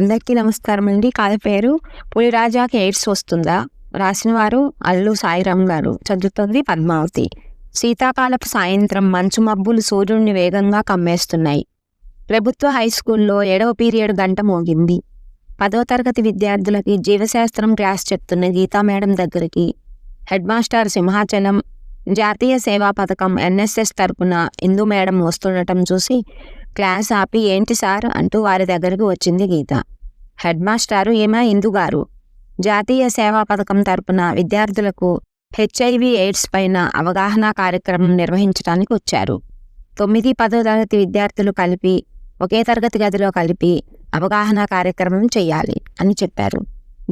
అందరికీ నమస్కారం అండి. కథ పేరు పులిరాజాకి ఎయిడ్స్ వస్తుందా? రాసిన వారు అల్లు సాయిరామ్ గారు. చదువుతుంది పద్మావతి. శీతాకాలపు సాయంత్రం మంచు మబ్బులు సూర్యుడిని వేగంగా కమ్మేస్తున్నాయి. ప్రభుత్వ హై స్కూల్లో ఏడవ పీరియడ్ గంట మోగింది. పదో తరగతి విద్యార్థులకి జీవశాస్త్రం క్లాస్ చెప్తున్న గీతా మేడం దగ్గరికి హెడ్ మాస్టర్ సింహాచలం జాతీయ సేవా పథకం ఎన్ఎస్ఎస్ తరపున ఇందు మేడం వస్తుండటం చూసి క్లాస్ ఆపి ఏంటి సార్ అంటూ వారి దగ్గరకు వచ్చింది గీత. హెడ్ మాస్టారు ఏమా ఇందుగారు? జాతీయ సేవా పథకం తరపున విద్యార్థులకు హెచ్ఐవి ఎయిడ్స్ పైన అవగాహన కార్యక్రమం నిర్వహించడానికి వచ్చారు. తొమ్మిది పదో తరగతి విద్యార్థులు కలిపి ఒకే తరగతి గదిలో కలిపి అవగాహన కార్యక్రమం చేయాలి అని చెప్పారు.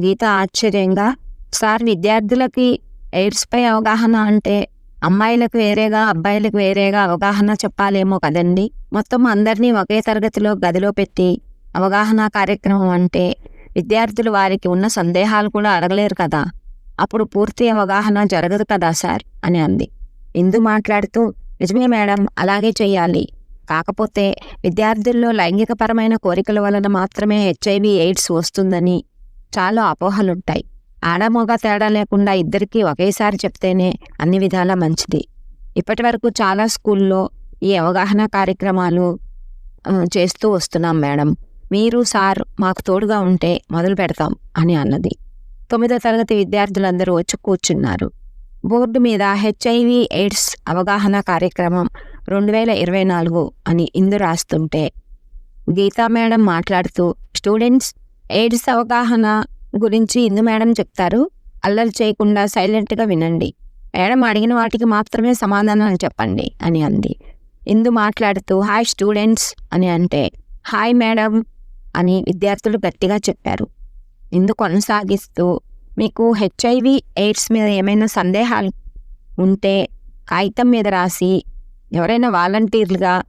గీత ఆశ్చర్యంగా సార్ విద్యార్థులకి ఎయిడ్స్పై అవగాహన అంటే అమ్మాయిలకు వేరేగా అబ్బాయిలకు వేరేగా అవగాహన చెప్పాలేమో కదండి. మొత్తం అందరినీ ఒకే తరగతిలో గదిలో పెట్టి అవగాహన కార్యక్రమం అంటే విద్యార్థులు వారికి ఉన్న సందేహాలు కూడా అడగలేరు కదా. అప్పుడు పూర్తి అవగాహన జరగదు కదా సార్? అని అంది. ఇందు మాట్లాడుతూ నిజమే మేడం అలాగే చెయ్యాలి. కాకపోతే విద్యార్థుల్లో లైంగికపరమైన కోరికల వలన మాత్రమే హెచ్ఐవి ఎయిడ్స్ వస్తుందని చాలా అపోహలుంటాయి. ఆడమోగ తేడా లేకుండా ఇద్దరికీ ఒకేసారి చెప్తేనే అన్ని విధాలా మంచిది. ఇప్పటి వరకు చాలా స్కూల్లో ఈ అవగాహన కార్యక్రమాలు చేస్తూ వస్తున్నాం మేడం. మీరు సార్ మాకు తోడుగా ఉంటే మొదలు పెడతాం అని అన్నది. తొమ్మిదో తరగతి విద్యార్థులందరూ వచ్చి కూర్చున్నారు. బోర్డు మీద హెచ్ఐవి ఎయిడ్స్ అవగాహన కార్యక్రమం రెండు వేల ఇరవై నాలుగు అని ఇందు రాస్తుంటే గీతా మేడం మాట్లాడుతూ స్టూడెంట్స్ ఎయిడ్స్ అవగాహన గురించి ఇందు మేడం చెప్తారు? అల్లరి చేయకుండా సైలెంట్గా వినండి. మేడం అడిగిన వాటికి మాత్రమే సమాధానాలు చెప్పండి అని అంది. ఇందు మాట్లాడుతూ హాయ్ స్టూడెంట్స్ అని అంటే హాయ్ మేడం అని విద్యార్థులు గట్టిగా చెప్పారు. ఇందు కొనసాగిస్తూ మీకు హెచ్ఐవి ఎయిడ్స్ మీద ఏమైనా సందేహాలు ఉంటే కాగితం మీద రాసి ఎవరైనా వాలంటీర్లుగా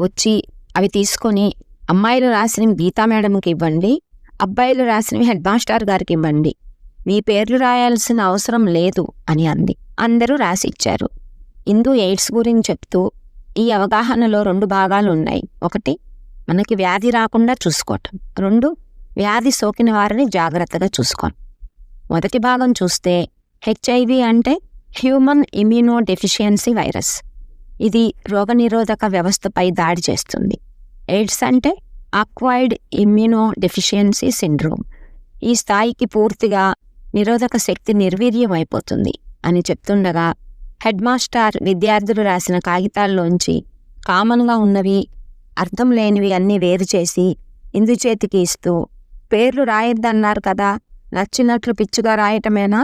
వచ్చి అవి తీసుకొని అమ్మాయిలు రాసిన గీతా మేడంకి ఇవ్వండి. అబ్బాయిలు రాసినవి హెడ్ మాస్టర్ గారికి ఇవ్వండి మీ పేర్లు రాయాల్సిన అవసరం లేదు అని అంది. అందరూ రాసిచ్చారు. ఇందు ఎయిడ్స్ గురించి చెప్తూ ఈ అవగాహనలో రెండు భాగాలు ఉన్నాయి ఒకటి మనకి వ్యాధి రాకుండా చూసుకోవటం. రెండు వ్యాధి సోకిన వారిని జాగ్రత్తగా చూసుకోవడం మొదటి భాగం చూస్తే హెచ్ఐవి అంటే హ్యూమన్ ఇమ్యూనో డెఫిషియన్సీ వైరస్. ఇది రోగనిరోధక వ్యవస్థపై దాడి చేస్తుంది. ఎయిడ్స్ అంటే అక్వైర్డ్ ఇమ్యూనో డెఫిషియన్సీ సిండ్రోమ్. ఈ స్థాయికి పూర్తిగా నిరోధక శక్తి నిర్వీర్యం అయిపోతుంది అని చెప్తుండగా హెడ్ మాస్టర్ విద్యార్థులు రాసిన కాగితాల్లోంచి కామన్గా ఉన్నవి అర్థం లేనివి అన్నీ వేరు చేసి ఇందు చేతికి ఇస్తూ పేర్లు రాయొద్దన్నారు కదా నచ్చినట్లు పిచ్చుగా రాయటమేనా?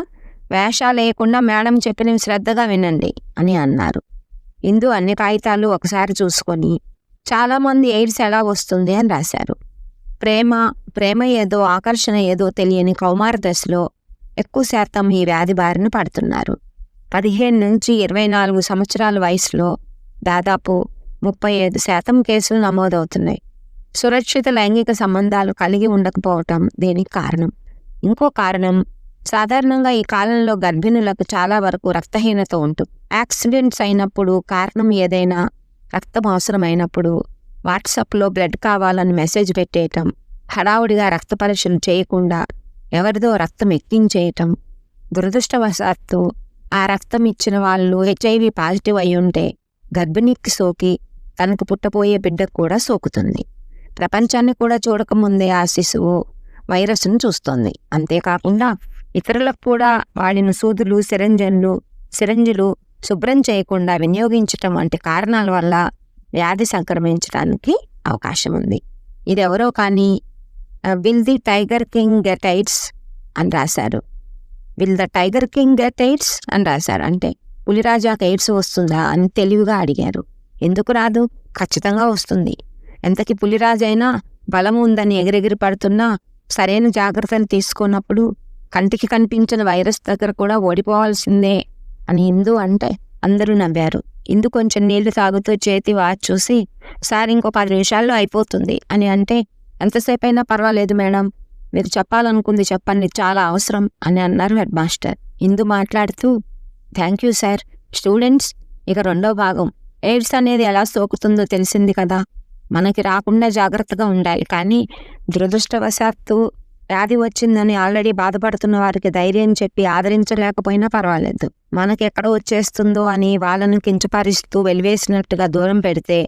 వేషాలేయకుండా లేకుండా మేడం చెప్పినవి శ్రద్ధగా వినండి అని అన్నారు. ఇందు అన్ని కాగితాలు ఒకసారి చూసుకొని చాలామంది ఎయిడ్స్ ఎలా వస్తుంది అని రాశారు. ప్రేమ ప్రేమ ఏదో ఆకర్షణ ఏదో తెలియని కౌమార దశలో ఎక్కువ శాతం ఈ వ్యాధి బారిన పడుతున్నారు. పదిహేను నుంచి ఇరవై నాలుగు సంవత్సరాల వయసులో దాదాపు ముప్పై ఐదు శాతం కేసులు నమోదవుతున్నాయి. సురక్షిత లైంగిక సంబంధాలు కలిగి ఉండకపోవటం దీనికి కారణం. ఇంకో కారణం సాధారణంగా ఈ కాలంలో గర్భిణులకు చాలా వరకు రక్తహీనత ఉంటుంది యాక్సిడెంట్స్ అయినప్పుడు కారణం ఏదైనా రక్తం అవసరమైనప్పుడు వాట్సాప్లో బ్లడ్ కావాలని మెసేజ్ పెట్టేయటం హడావుడిగా రక్త పరీక్షలు చేయకుండా ఎవరిదో రక్తం ఎక్కించేయటం దురదృష్టవశాత్తు ఆ రక్తం ఇచ్చిన వాళ్ళు హెచ్ఐవి పాజిటివ్ అయి ఉంటే గర్భిణికి సోకి తనకు పుట్టబోయే బిడ్డకు కూడా సోకుతుంది. ప్రపంచాన్ని కూడా చూడకముందే ఆ శిశువు వైరస్ను చూస్తోంది. అంతేకాకుండా ఇతరులకు కూడా వాడిన సూదులు సిరంజన్లు సిరంజులు శుభ్రం చేయకుండా వినియోగించటం వంటి కారణాల వల్ల వ్యాధి సంక్రమించడానికి అవకాశం ఉంది. ఇది ఎవరో కానీ will the tiger king get AIDS అని రాశారు. Will the tiger king get AIDS అని రాశారు. అంటే పులిరాజాకి ఎయిడ్స్ వస్తుందా అని తెలివిగా అడిగారు. ఎందుకు రాదు? ఖచ్చితంగా వస్తుంది. ఎంతకి పులిరాజైనా బలం ఉందని ఎగిరెగిరి పడుతున్నా సరైన జాగ్రత్తలు తీసుకున్నప్పుడు కంటికి కనిపించిన వైరస్ దగ్గర కూడా ఓడిపోవాల్సిందే అని హిందూ అంటే అందరూ నవ్వారు. ఇందు కొంచెం నీళ్ళు తాగుతూ చేతి వాచ్ చూసి సార్ ఇంకో పది నిమిషాల్లో అయిపోతుంది. అని అంటే ఎంతసేపు అయినా పర్వాలేదు మేడం. మీరు చెప్పాలనుకుంది చెప్పండి చాలా అవసరం. అని అన్నారు హెడ్ మాస్టర్. ఇందు మాట్లాడుతూ థ్యాంక్ యూ సార్. స్టూడెంట్స్ ఇక రెండో భాగం. ఎయిడ్స్ అనేది ఎలా సోకుతుందో తెలిసింది కదా. మనకి రాకుండా జాగ్రత్తగా ఉండాలి. కానీ దురదృష్టవశాత్తు వ్యాధి వచ్చిందని ఆల్రెడీ బాధపడుతున్న వారికి ధైర్యం చెప్పి ఆదరించలేకపోయినా పర్వాలేదు. మనకెక్కడ వచ్చేస్తుందో అని వాళ్ళను కించపరిస్తూ వెలివేసినట్టుగా దూరం పెడితే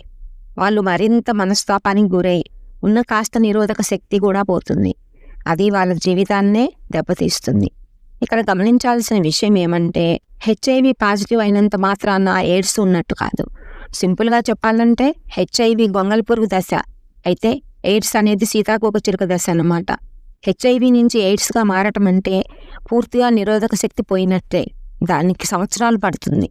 వాళ్ళు మరింత మనస్తాపానికి గురై ఉన్న కాస్త నిరోధక శక్తి కూడా పోతుంది. అది వాళ్ళ జీవితాన్నే దెబ్బతీస్తుంది. ఇక్కడ గమనించాల్సిన విషయం ఏమంటే హెచ్ఐవి పాజిటివ్ అయినంత మాత్రాన ఎయిడ్స్ ఉన్నట్టు కాదు. సింపుల్గా చెప్పాలంటే హెచ్ఐవి గొంగళి పురుగు దశ. అయితే ఎయిడ్స్ అనేది సీతాకోక చిలుక దశ అన్నమాట. హెచ్ఐవి నుంచి ఎయిడ్స్గా మారటం అంటే పూర్తిగా నిరోధక శక్తి పోయినట్టే. దానికి సంవత్సరాలు పడుతుంది.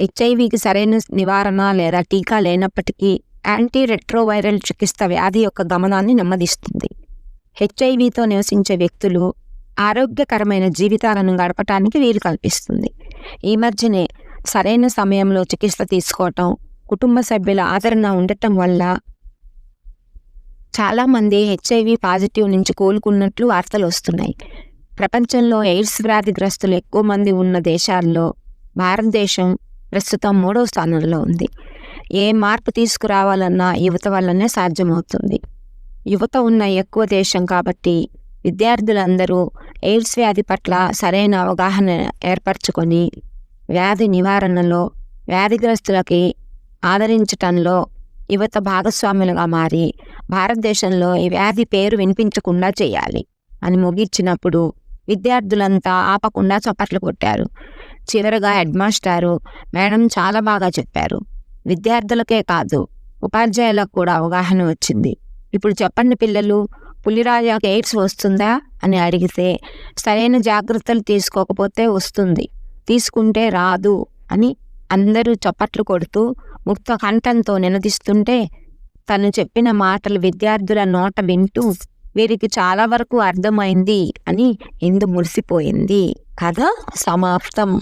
హెచ్ఐవికి సరైన నివారణ లేదా టీకా లేనప్పటికీ యాంటీ రెట్రోవైరల్ చికిత్స వ్యాధి యొక్క గమనాన్ని నెమ్మదిస్తుంది. హెచ్ఐవితో నివసించే వ్యక్తులు ఆరోగ్యకరమైన జీవితాలను గడపటానికి వీలు కల్పిస్తుంది. ఈ మధ్యనే సరైన సమయంలో చికిత్స తీసుకోవటం కుటుంబ సభ్యుల ఆదరణ ఉండటం వల్ల చాలామంది హెచ్ఐవి పాజిటివ్ నుంచి కోలుకున్నట్లు వార్తలు వస్తున్నాయి. ప్రపంచంలో ఎయిడ్స్ వ్యాధిగ్రస్తులు ఎక్కువ మంది ఉన్న దేశాల్లో భారతదేశం ప్రస్తుతం మూడవ స్థానంలో ఉంది. ఏ మార్పు తీసుకురావాలన్నా యువత వల్లనే సాధ్యమవుతుంది. యువత ఉన్న ఎక్కువ దేశం కాబట్టి విద్యార్థులందరూ ఎయిడ్స్ వ్యాధి పట్ల సరైన అవగాహన ఏర్పరచుకొని వ్యాధి నివారణలో వ్యాధిగ్రస్తులకి ఆదరించటంలో యువత భాగస్వాములుగా మారి భారతదేశంలో ఈ వ్యాధి పేరు వినిపించకుండా చేయాలి అని ముగించినప్పుడు విద్యార్థులంతా ఆపకుండా చప్పట్లు కొట్టారు. చివరగా హెడ్ మాస్టారు మేడం చాలా బాగా చెప్పారు. విద్యార్థులకే కాదు ఉపాధ్యాయులకు కూడా అవగాహన వచ్చింది. ఇప్పుడు చెప్పండి పిల్లలు పులిరాజాకు ఎయిడ్స్ వస్తుందా అని అడిగితే సరైన జాగ్రత్తలు తీసుకోకపోతే వస్తుంది తీసుకుంటే రాదు అని అందరూ చప్పట్లు కొడుతూ ముక్త కంఠంతో నినదిస్తుంటే తను చెప్పిన మాటలు విద్యార్థుల నోట వింటూ వీరికి చాలా వరకు అర్థమైంది అని ఇందు మురిసిపోయింది. కథ సమాప్తం.